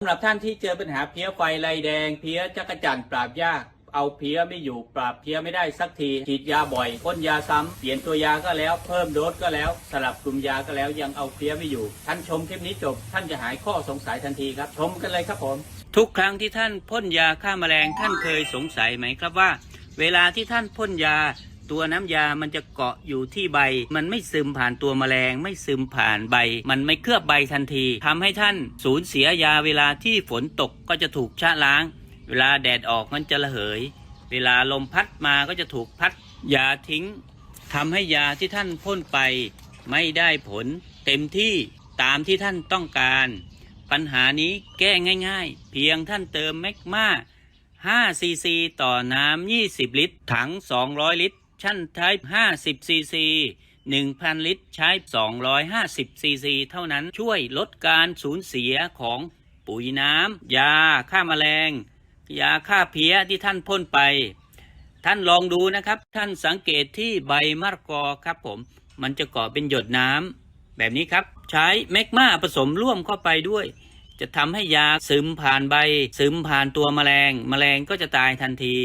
สำหรับท่านที่เจอปัญหาเพี้ยไฟลายแดง เพี้ยจักรจั่นปราบยาก เอาเพี้ยไม่อยู่ปราบเพี้ยไม่ได้สักทีฉีดยาบ่อยพ่นยาซ้ำเปลี่ยนตัวยาก็แล้ว เพิ่มโดสก็แล้ว สลับกลุ่มยาก็แล้วยังเอาเพี้ยไม่อยู่ ท่านชมคลิปนี้จบ ท่านจะหายข้อสงสัยทันทีครับ ชมกันเลยครับผม ทุกครั้งที่ท่านพ่นยาฆ่าแมลงท่านเคยสงสัยไหมครับว่า เวลาที่ท่านพ่นยา ตัวน้ำยามันจะเกาะอยู่ที่ใบ มันไม่ซึมผ่านตัวแมลง ไม่ซึมผ่านใบ มันไม่เคลือบใบทันทีทำให้ท่านสูญเสียยาเวลาที่ฝนตกก็จะถูกชะล้าง เวลาแดดออกมันจะระเหย เวลาลมพัดมาก็จะถูกพัดยาทิ้งทำให้ยาที่ท่านพ่นไปไม่ได้ผล เต็มที่ตามที่ท่านต้องการ ปัญหานี้แก้ง่าย ๆ เพียงท่านเติมแมกมา5ซีซีต่อน้ำ 20 ลิตร ถัง 200 ลิตร ชั่นใช้ 50 ซีซี1,000 ลิตรใช้ 250 ซีซี เท่านั้นช่วยลดการสูญเสียของปุ๋ยน้ำ ยาฆ่าแมลง ยาฆ่าเพี้ยที่ท่านพ่นไป ท่านลองดูนะครับ ท่านสังเกตที่ใบมะละกอครับผม มันจะเกาะเป็นหยดน้ำ แบบนี้ครับ ใช้แมกมาผสมร่วมเข้าไปด้วย จะทำให้ยาซึมผ่านใบ ซึมผ่านตัวแมลง แมลงก็จะตายทันที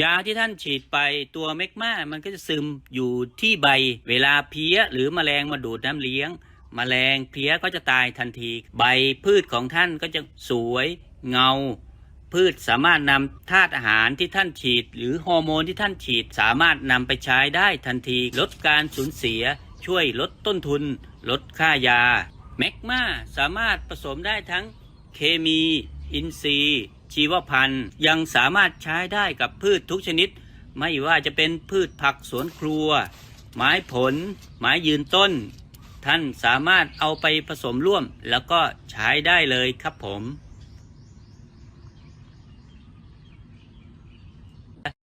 ยาที่ท่านฉีดไปตัวเมกมามันก็จะซึมอยู่ที่ใบ เวลาเพี้ยหรือแมลงมาดูดน้ำเลี้ยงแมลงเพี้ยก็จะตายทันที ใบพืชของท่านก็จะสวยเงา พืชสามารถนำธาตุอาหารที่ท่านฉีด หรือฮอร์โมนที่ท่านฉีดสามารถนำไปใช้ได้ทันที ลดการสูญเสีย ช่วยลดต้นทุน ลดค่ายาแมกมาสามารถผสมได้ทั้งเคมี อินทรีย์ ชีวพันธุ์ยังสามารถใช้ได้กับพืชทุกชนิด ไม่ว่าจะเป็นพืชผักสวนครัว ไม้ผล ไม้ยืนต้น ท่านสามารถเอาไปผสมร่วมแล้วก็ใช้ได้เลยครับผม